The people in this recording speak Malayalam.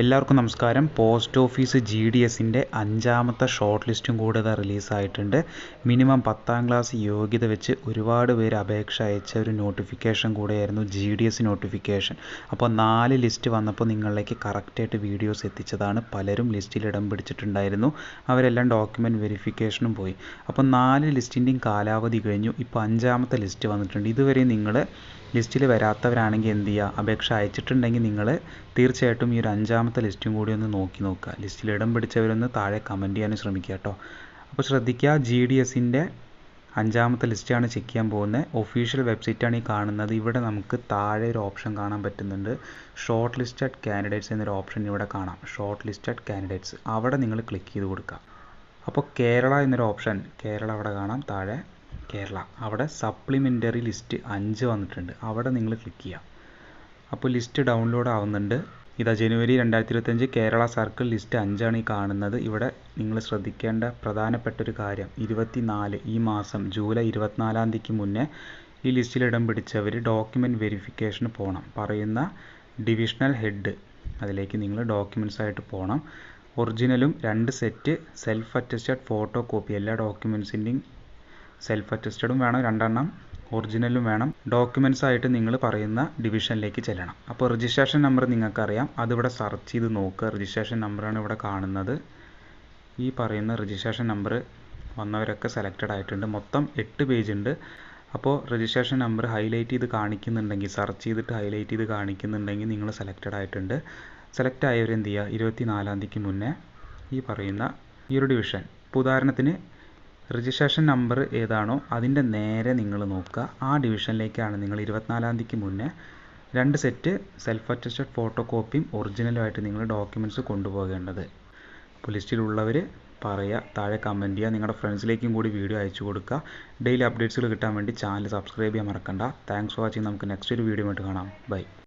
എല്ലാവർക്കും നമസ്കാരം. പോസ്റ്റ് ഓഫീസ് ജി ഡി എസിന്റെ അഞ്ചാമത്തെ ഷോർട്ട് ലിസ്റ്റും കൂടെ ഇതാ റിലീസായിട്ടുണ്ട് മിനിമം പത്താം ക്ലാസ് യോഗ്യത വെച്ച് ഒരുപാട് പേര് അപേക്ഷ അയച്ച ഒരു നോട്ടിഫിക്കേഷൻ കൂടെയായിരുന്നു ജി ഡി എസ് നോട്ടിഫിക്കേഷൻ അപ്പോൾ നാല് ലിസ്റ്റ് വന്നപ്പോൾ നിങ്ങളിലേക്ക് കറക്റ്റായിട്ട് വീഡിയോസ് എത്തിച്ചതാണ്. പലരും ലിസ്റ്റിൽ ഇടം പിടിച്ചിട്ടുണ്ടായിരുന്നു. അവരെല്ലാം ഡോക്യുമെന്റ് വെരിഫിക്കേഷനും പോയി. അപ്പോൾ നാല് ലിസ്റ്റിന്റെയും കാലാവധി കഴിഞ്ഞു. ഇപ്പോൾ അഞ്ചാമത്തെ ലിസ്റ്റ് വന്നിട്ടുണ്ട്. ഇതുവരെ നിങ്ങൾ ലിസ്റ്റിൽ വരാത്തവരാണെങ്കിൽ എന്ത് ചെയ്യുക? അപേക്ഷ അയച്ചിട്ടുണ്ടെങ്കിൽ നിങ്ങൾ തീർച്ചയായിട്ടും ഈ ഒരു അഞ്ചാമത്തെ ലിസ്റ്റും കൂടി ഒന്ന് നോക്കി നോക്കുക. ലിസ്റ്റിൽ ഇടം പിടിച്ചവരൊന്ന് താഴെ കമന്റ് ചെയ്യാനും ശ്രമിക്കുക കേട്ടോ. അപ്പോൾ ശ്രദ്ധിക്കുക ജി ഡി എസിന്റെ അഞ്ചാമത്തെ ലിസ്റ്റാണ് ചെക്ക് ചെയ്യാൻ പോകുന്നത്. ഒഫീഷ്യൽ വെബ്സൈറ്റാണ് ഈ കാണുന്നത്. ഇവിടെ നമുക്ക് താഴെ ഒരു ഓപ്ഷൻ കാണാൻ പറ്റുന്നുണ്ട്. ഷോർട്ട് ലിസ്റ്റഡ് കാൻഡിഡേറ്റ്സ് എന്നൊരു ഓപ്ഷൻ ഇവിടെ കാണാം. ഷോർട്ട് ലിസ്റ്റഡ് കാൻഡിഡേറ്റ്സ് അവിടെ നിങ്ങൾ ക്ലിക്ക് ചെയ്ത് കൊടുക്കുക. അപ്പോൾ കേരള എന്നൊരു ഓപ്ഷൻ കേരള അവിടെ കാണാം. താഴെ കേരള. അവിടെ സപ്ലിമെന്ററി ലിസ്റ്റ് അഞ്ച് വന്നിട്ടുണ്ട്. അവിടെ നിങ്ങൾ ക്ലിക്ക് ചെയ്യുക. അപ്പോൾ ലിസ്റ്റ് ഡൗൺലോഡ് ആവുന്നുണ്ട്. ഇതാ ജനുവരി രണ്ടായിരത്തി ഇരുപത്തഞ്ച് കേരള സർക്കിൾ ലിസ്റ്റ് അഞ്ചാണ് ഈ കാണുന്നത്. ഇവിടെ നിങ്ങൾ ശ്രദ്ധിക്കേണ്ട പ്രധാനപ്പെട്ട ഒരു കാര്യം. ഇരുപത്തി നാല് ഈ മാസം ജൂലൈ ഇരുപത്തിനാലാം തീയതിക്ക് മുന്നേ ഈ ലിസ്റ്റിൽ ഇടം പിടിച്ചവർ ഡോക്യുമെന്റ് വെരിഫിക്കേഷന് പോകണം പറയുന്ന ഡിവിഷണൽ ഹെഡ് അതിലേക്ക് നിങ്ങൾ ഡോക്യുമെന്റ്സ് ആയിട്ട് പോകണം ഒറിജിനലും രണ്ട് set self attested photo copy എല്ലാ ഡോക്യുമെൻസിന്റെയും സെൽഫ് അറ്റസ്റ്റഡും വേണം. രണ്ടെണ്ണം ഒറിജിനലും വേണം. ഡോക്യുമെന്റ്സ് ആയിട്ട് നിങ്ങൾ പറയുന്ന ഡിവിഷനിലേക്ക് ചെല്ലണം. അപ്പോൾ രജിസ്ട്രേഷൻ നമ്പർ നിങ്ങൾക്കറിയാം. അതിവിടെ സെർച്ച് ചെയ്ത് നോക്കുക. രജിസ്ട്രേഷൻ നമ്പറാണ് ഇവിടെ കാണുന്നത്. ഈ പറയുന്ന രജിസ്ട്രേഷൻ നമ്പർ വന്നവരൊക്കെ സെലക്റ്റഡ് ആയിട്ടുണ്ട്. മൊത്തം എട്ട് പേജ് ഉണ്ട്. അപ്പോൾ രജിസ്ട്രേഷൻ നമ്പർ ഹൈലൈറ്റ് ചെയ്ത് കാണിക്കുന്നുണ്ടെങ്കിൽ സെർച്ച് ചെയ്തിട്ട് ഹൈലൈറ്റ് ചെയ്ത് കാണിക്കുന്നുണ്ടെങ്കിൽ നിങ്ങൾ സെലക്റ്റഡ് ആയിട്ടുണ്ട്. സെലക്ട് ആയവരെന്ത് ചെയ്യുക? ഇരുപത്തി നാലാം തീയതിക്ക് മുന്നേ ഈ പറയുന്ന ഈ ഒരു ഡിവിഷൻ ഇപ്പോൾ ഉദാഹരണത്തിന് രജിസ്ട്രേഷൻ നമ്പർ ഏതാണോ അതിന്റെ നേരെ നിങ്ങൾ നോക്കുക. ആ ഡിവിഷനിലേക്കാണ് നിങ്ങൾ ഇരുപത്തിനാലാം തീയതിക്ക് മുന്നേ രണ്ട് സെറ്റ് സെൽഫ് അറ്റസ്റ്റഡ് ഫോട്ടോ കോപ്പിയും ഒറിജിനലുമായിട്ട് നിങ്ങൾ ഡോക്യുമെന്റ്സ് കൊണ്ടുപോകേണ്ടത്. അപ്പോൾ ലിസ്റ്റിലുള്ളവർ പറയുക താഴെ കമന്റ് ചെയ്യുക നിങ്ങളുടെ ഫ്രണ്ട്സിലേക്കും കൂടി വീഡിയോ അയച്ചു കൊടുക്കുക. ഡെയിലി അപ്ഡേറ്റ്സുകൾ കിട്ടാൻ വേണ്ടി ചാനൽ സബ്സ്ക്രൈബ് ചെയ്യാൻ മറക്കണ്ട. താങ്ക്സ് ഫോർ വാച്ചിങ് നമുക്ക് നെക്സ്റ്റ് ഒരു വീഡിയോ ആയിട്ട് കാണാം. ബൈ